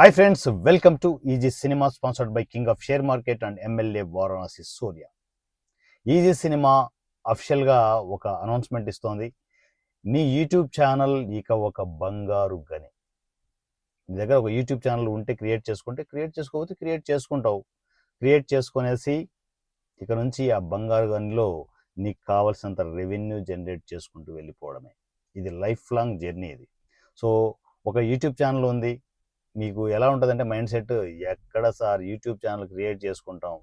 Hi friends welcome to easy cinema sponsored by king of share market and MLA Varanasi Surya easy cinema అఫిషియల్గా ఒక announcement ఇస్తోంది. నీ YouTube channel ఇక ఒక బంగారు గని. నీ దగ్గర ఒక యూట్యూబ్ ఛానల్ ఉంటే క్రియేట్ చేసుకుంటే క్రియేట్ చేసుకోకపోతే క్రియేట్ చేసుకుంటావు. క్రియేట్ చేసుకునేసి ఇక నుంచి ఆ బంగారు గనిలో నీకు కావాల్సినంత రెవెన్యూ జనరేట్ చేసుకుంటూ వెళ్ళిపోవడమే. ఇది లైఫ్ లాంగ్ జర్నీ ఇది. సో ఒక యూట్యూబ్ ఛానల్ ఉంది. మీకు ఎలా ఉంటుందంటే మైండ్ సెట్ ఎక్కడ సార్ యూట్యూబ్ ఛానల్ క్రియేట్ చేసుకుంటాం?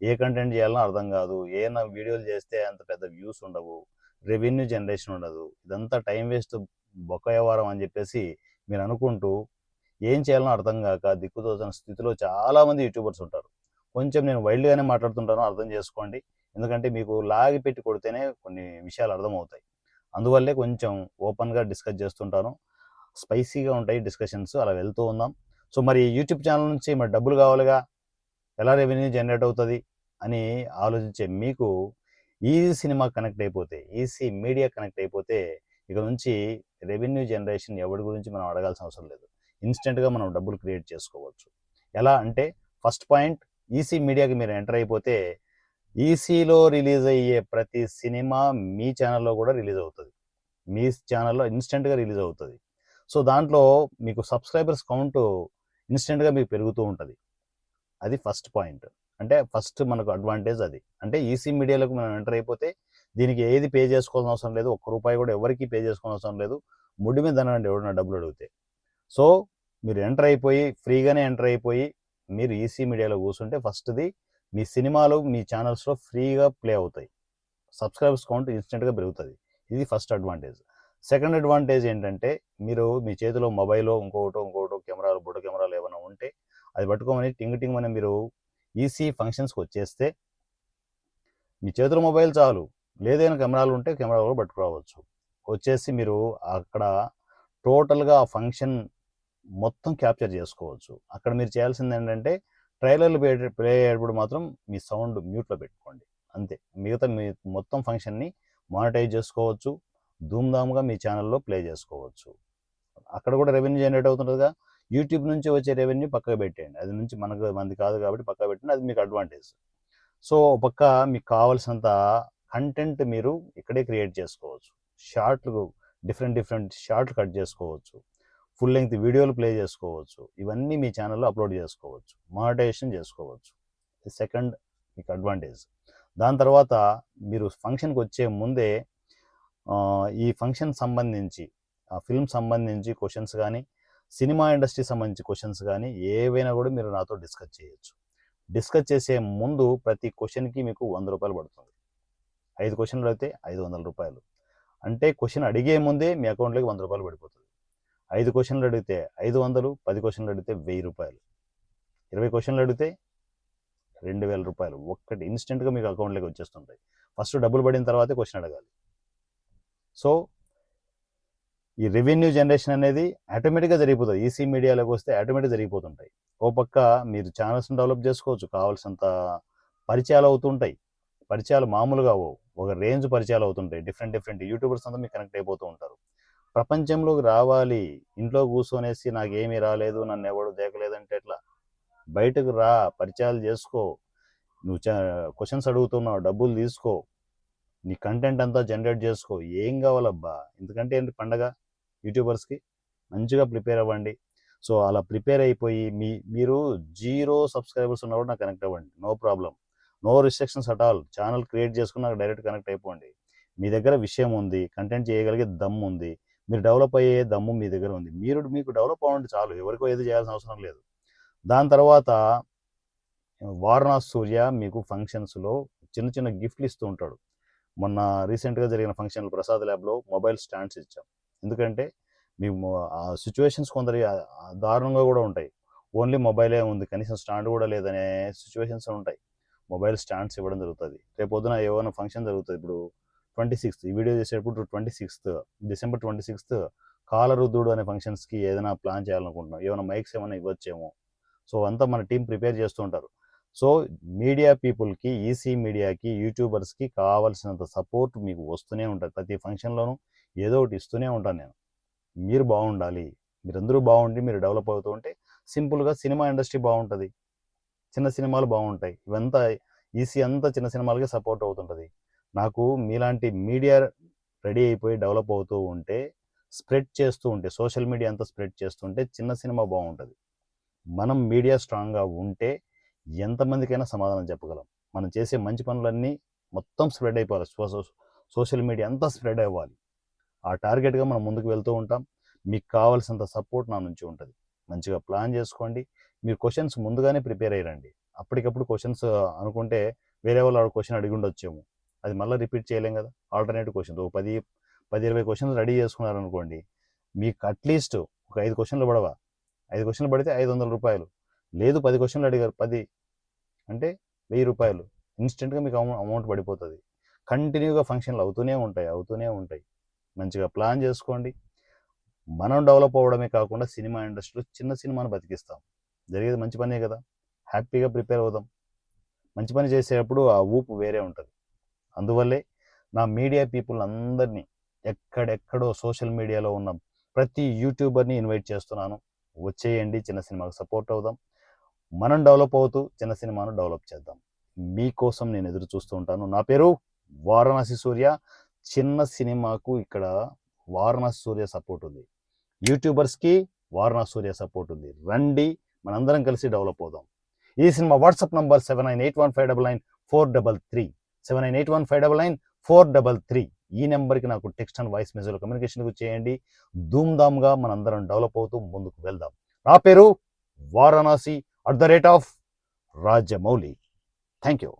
ఏ కంటెంట్ చేయాలనో అర్థం కాదు. ఏమైనా వీడియోలు చేస్తే అంత పెద్ద వ్యూస్ ఉండవు. రెవెన్యూ జనరేషన్ ఉండదు. ఇదంతా టైం వేస్ట్ బొక్క వ్యవహారం అని చెప్పేసి మీరు అనుకుంటూ ఏం చేయాలనో అర్థం కాక దిక్కుతోచిన స్థితిలో చాలామంది యూట్యూబర్స్ ఉంటారు. కొంచెం నేను వైల్డ్గానే మాట్లాడుతుంటాను అర్థం చేసుకోండి. ఎందుకంటే మీకు లాగి పెట్టి కొడితేనే కొన్ని విషయాలు అర్థమవుతాయి. అందువల్లే కొంచెం ఓపెన్గా డిస్కస్ చేస్తుంటాను. స్పైసీగా ఉంటాయి డిస్కషన్స్. అలా వెళ్తూ ఉందాం. సో మరి యూట్యూబ్ ఛానల్ నుంచి మరి డబ్బులు కావాలిగా? ఎలా రెవెన్యూ జనరేట్ అవుతుంది? అని ఆలోచించే మీకు ఈజీ సినిమా కనెక్ట్ అయిపోతే ఈసీ మీడియా కనెక్ట్ అయిపోతే ఇక నుంచి రెవెన్యూ జనరేషన్ ఎవరి గురించి మనం అడగాల్సిన అవసరం లేదు. ఇన్స్టెంట్గా మనం డబ్బులు క్రియేట్ చేసుకోవచ్చు. ఎలా అంటే ఫస్ట్ పాయింట్ ఈసీ మీడియాకి మీరు ఎంటర్ అయిపోతే ఈసీలో రిలీజ్ అయ్యే ప్రతి సినిమా మీ ఛానల్లో కూడా రిలీజ్ అవుతుంది. మీ ఛానల్లో ఇన్స్టెంట్గా రిలీజ్ అవుతుంది. సో దాంట్లో మీకు సబ్స్క్రైబర్స్ కౌంట్ ఇన్స్టెంట్గా మీకు పెరుగుతూ ఉంటుంది. అది ఫస్ట్ పాయింట్. అంటే ఫస్ట్ మనకు అడ్వాంటేజ్ అది. అంటే ఈసీ మీడియాలోకి మనం ఎంటర్ అయిపోతే దీనికి ఏది పే చేసుకోవాల్సిన అవసరం లేదు. ఒక్క రూపాయి కూడా ఎవరికి పే చేసుకోవాల్సిన అవసరం లేదు. ముడి మీద అనండి ఎవరైనా డబ్బులు అడిగితే. సో మీరు ఎంటర్ అయిపోయి ఫ్రీగానే ఎంటర్ అయిపోయి మీరు ఈసీ మీడియాలో కూర్చుంటే ఫస్ట్ది మీ సినిమాలు మీ ఛానల్స్లో ఫ్రీగా ప్లే అవుతాయి. సబ్స్క్రైబర్స్ కౌంట్ ఇన్స్టెంట్గా పెరుగుతుంది. ఇది ఫస్ట్ అడ్వాంటేజ్. సెకండ్ అడ్వాంటేజ్ ఏంటంటే మీరు మీ చేతిలో మొబైల్ ఇంకొకటో ఇంకొకటో కెమెరాలు బుట్ట కెమెరాలు ఏమైనా ఉంటే అది పట్టుకోమని టింగ్ టింగ్ అని మీరు ఈసీ ఫంక్షన్స్కి వచ్చేస్తే మీ చేతిలో మొబైల్ చాలు. లేదైనా కెమెరాలు ఉంటే కెమెరా కూడా పట్టుకురావచ్చు. వచ్చేసి మీరు అక్కడ టోటల్గా ఆ ఫంక్షన్ మొత్తం క్యాప్చర్ చేసుకోవచ్చు. అక్కడ మీరు చేయాల్సింది ఏంటంటే ట్రైలర్లు ప్లే అయ్యేటప్పుడు మాత్రం మీ సౌండ్ మ్యూట్లో పెట్టుకోండి. అంతే. మిగతా మీ మొత్తం ఫంక్షన్ని మానిటైజ్ చేసుకోవచ్చు. ధూమ్ధామ్గా మీ ఛానల్లో ప్లే చేసుకోవచ్చు. అక్కడ కూడా రెవెన్యూ జనరేట్ అవుతుంటుందిగా. యూట్యూబ్ నుంచి వచ్చే రెవెన్యూ పక్కకు పెట్టేయండి. అది నుంచి మనకు మంది కాదు కాబట్టి పక్కకు పెట్టండి. అది మీకు అడ్వాంటేజ్. సో పక్క మీకు కావాల్సినంత కంటెంట్ మీరు ఇక్కడే క్రియేట్ చేసుకోవచ్చు. షార్ట్లు డిఫరెంట్ డిఫరెంట్ షార్ట్లు కట్ చేసుకోవచ్చు. ఫుల్ లెంగ్త్ వీడియోలు ప్లే చేసుకోవచ్చు. ఇవన్నీ మీ ఛానల్లో అప్లోడ్ చేసుకోవచ్చు. మానిటైజేషన్ చేసుకోవచ్చు. సెకండ్ మీకు అడ్వాంటేజ్. దాని తర్వాత మీరు ఫంక్షన్కి వచ్చే ముందే ఈ ఫంక్షన్ సంబంధించి ఆ ఫిల్మ్ సంబంధించి క్వశ్చన్స్ కానీ సినిమా ఇండస్ట్రీ సంబంధించి క్వశ్చన్స్ కానీ ఏవైనా కూడా మీరు నాతో డిస్కస్ చేయొచ్చు. డిస్కస్ చేసే ముందు ప్రతి క్వశ్చన్కి మీకు వంద రూపాయలు పడుతుంది. ఐదు క్వశ్చన్లు అయితే ఐదు వందల రూపాయలు. అంటే క్వశ్చన్ అడిగే ముందే మీ అకౌంట్లోకి వంద రూపాయలు పడిపోతుంది. ఐదు క్వశ్చన్లు అడిగితే ఐదు వందలు పది క్వశ్చన్లు అడిగితే వెయ్యి రూపాయలు. ఇరవై క్వశ్చన్లు అడిగితే రెండు వేల రూపాయలు. ఒక్కటి ఇన్స్టెంట్గా మీకు అకౌంట్లోకి వచ్చేస్తుంటాయి. ఫస్ట్ డబ్బులు పడిన తర్వాతే క్వశ్చన్ అడగాలి. సో ఈ రెవెన్యూ జనరేషన్ అనేది ఆటోమేటిక్గా జరిగిపోతుంది. ఈసీ మీడియాలోకి వస్తే ఆటోమేటిక్ జరిగిపోతుంటాయి. ఓ పక్క మీరు ఛానల్స్ని డెవలప్ చేసుకోవచ్చు. కావాల్సినంత పరిచయాలు అవుతుంటాయి పరిచయాలు మామూలుగా అవ్వవు. ఒక రేంజ్ పరిచయాలు అవుతుంటాయి. డిఫరెంట్ డిఫరెంట్ యూట్యూబర్స్ అంతా మీకు కనెక్ట్ అయిపోతూ ఉంటారు. ప్రపంచంలోకి రావాలి. ఇంట్లో కూర్చొనేసి నాకు ఏమీ రాలేదు నన్ను ఎవడు దేకలేదంటే ఎట్లా? బయటకు రా పరిచయాలు చేసుకో. నువ్వు క్వశ్చన్స్ అడుగుతున్నావు డబ్బులు తీసుకో. నీ కంటెంట్ అంతా జనరేట్ చేసుకో. ఏం కావాలబ్బా? ఎందుకంటే ఏంటి పండగ? యూట్యూబర్స్కి మంచిగా ప్రిపేర్ అవ్వండి. సో అలా ప్రిపేర్ అయిపోయి మీ మీరు జీరో సబ్స్క్రైబర్స్ ఉన్నప్పుడు నాకు కనెక్ట్ అవ్వండి. No problem. No restrictions at all channel create చేసుకుని నాకు డైరెక్ట్ కనెక్ట్ అయిపోండి. మీ దగ్గర విషయం ఉంది. కంటెంట్ చేయగలిగే దమ్ము ఉంది. మీరు డెవలప్ అయ్యే దమ్ము మీ దగ్గర ఉంది. మీరు మీకు డెవలప్ అవ్వండి చాలు. ఎవరికో ఏది చేయాల్సిన అవసరం లేదు. దాని తర్వాత వారణాసి సూర్య మీకు ఫంక్షన్స్లో చిన్న చిన్న గిఫ్ట్లు ఇస్తూ ఉంటాడు. మొన్న రీసెంట్గా జరిగిన ఫంక్షన్ ప్రసాద్ ల్యాబ్లో మొబైల్ స్టాండ్స్ ఇచ్చాం. ఎందుకంటే మేము ఆ సిచ్యువేషన్స్ కొందరి దారుణంగా కూడా ఉంటాయి. ఓన్లీ మొబైలే ఉంది కనీసం స్టాండ్ కూడా లేదనే సిచ్యువేషన్స్ ఉంటాయి. మొబైల్ స్టాండ్స్ ఇవ్వడం జరుగుతుంది. రేపు పొద్దున ఏమైనా ఫంక్షన్ జరుగుతుంది ఇప్పుడు ట్వంటీ సిక్స్త్ ఈ వీడియో చేసేటప్పుడు twenty sixth December twenty sixth కాలరుద్దుడు అనే ఫంక్షన్స్కి ఏదైనా ప్లాన్ చేయాలనుకుంటున్నాం. ఏమైనా మైక్స్ ఏమైనా ఇవ్వచ్చేమో. సో అంతా మన టీం ప్రిపేర్ చేస్తూ ఉంటారు. సో మీడియా పీపుల్కి ఈసీ మీడియాకి యూట్యూబర్స్కి కావాల్సినంత సపోర్ట్ మీకు వస్తూనే ఉంటుంది. ప్రతి ఫంక్షన్లోనూ ఏదో ఒకటి ఇస్తూనే ఉంటాను నేను. మీరు బాగుండాలి. మీరందరూ బాగుండి మీరు డెవలప్ అవుతూ ఉంటే సింపుల్గా సినిమా ఇండస్ట్రీ బాగుంటుంది. చిన్న సినిమాలు బాగుంటాయి. ఇవంతా ఈసీ అంతా చిన్న సినిమాలకే సపోర్ట్ అవుతుంటుంది. నాకు మీలాంటి మీడియా రెడీ అయిపోయి డెవలప్ అవుతూ ఉంటే స్ప్రెడ్ చేస్తూ ఉంటే సోషల్ మీడియా అంతా స్ప్రెడ్ చేస్తుంటే చిన్న సినిమా బాగుంటుంది. మనం మీడియా స్ట్రాంగ్గా ఉంటే ఎంతమందికైనా సమాధానం చెప్పగలం. మనం చేసే మంచి పనులన్నీ మొత్తం స్ప్రెడ్ అయిపోవాలి. సో- సోషల్ మీడియా అంతా స్ప్రెడ్ అవ్వాలి. ఆ టార్గెట్గా మనం ముందుకు వెళ్తూ ఉంటాం. మీకు కావాల్సినంత సపోర్ట్ నా నుంచి ఉంటుంది. మంచిగా ప్లాన్ చేసుకోండి. మీరు క్వశ్చన్స్ ముందుగానే ప్రిపేర్ అయ్యండి అప్పటికప్పుడు క్వశ్చన్స్ అనుకుంటే వేరే వాళ్ళు క్వశ్చన్ అడిగి ఉండొచ్చేమో. అది మళ్ళీ రిపీట్ చేయలేం కదా. Alternative questions. ఒక పది పది ఇరవై క్వశ్చన్స్ రెడీ చేసుకున్నారు అనుకోండి మీకు అట్లీస్ట్ ఒక ఐదు క్వశ్చన్లు పడవా? ఐదు క్వశ్చన్లు పడితే ఐదు వందల రూపాయలు. లేదు పది క్వశ్చన్లు అడిగారు. పది. అంటే వెయ్యి రూపాయలు. ఇన్స్టెంట్గా మీకు అమౌ అమౌంట్ పడిపోతుంది. కంటిన్యూగా ఫంక్షన్లు అవుతూనే ఉంటాయి అవుతూనే ఉంటాయి. మంచిగా ప్లాన్ చేసుకోండి. మనం డెవలప్ అవ్వడమే కాకుండా సినిమా ఇండస్ట్రీలో చిన్న సినిమాను బతికిస్తాం. జరిగేది మంచి పనే కదా. హ్యాపీగా ప్రిపేర్ అవుదాం. మంచి పని చేసేటప్పుడు ఆ ఊపు వేరే ఉంటుంది. అందువల్లే నా మీడియా పీపుల్ అందరినీ ఎక్కడెక్కడో సోషల్ మీడియాలో ఉన్న ప్రతి యూట్యూబర్ని ఇన్వైట్ చేస్తున్నాను. వచ్చేయండి చిన్న సినిమాకు సపోర్ట్ అవుదాం. మనం డెవలప్ అవుతూ చిన్న సినిమాను డెవలప్ చేద్దాం. మీకోసం నేను ఎదురు చూస్తూ ఉంటాను. నా పేరు వారణాసి సూర్య. చిన్న సినిమాకు ఇక్కడ వారణాసి సూర్య సపోర్ట్ ఉంది. యూట్యూబర్స్కి వారణాసి సూర్య సపోర్ట్ ఉంది. రండి మనందరం కలిసి డెవలప్ అవుదాం. ఈ cinema WhatsApp number seven nine eight one five double nine four double three. Seven nine eight one five double nine four double three. ఈ నెంబర్కి నాకు టెక్స్ట్ అండ్ వాయిస్ మెసేజ్ కమ్యూనికేషన్కు చేయండి. ధూమ్ధామ్గా మనందరం డెవలప్ అవుతూ ముందుకు వెళ్దాం. నా పేరు Varanasi at the rate of Rajamouli. Thank you.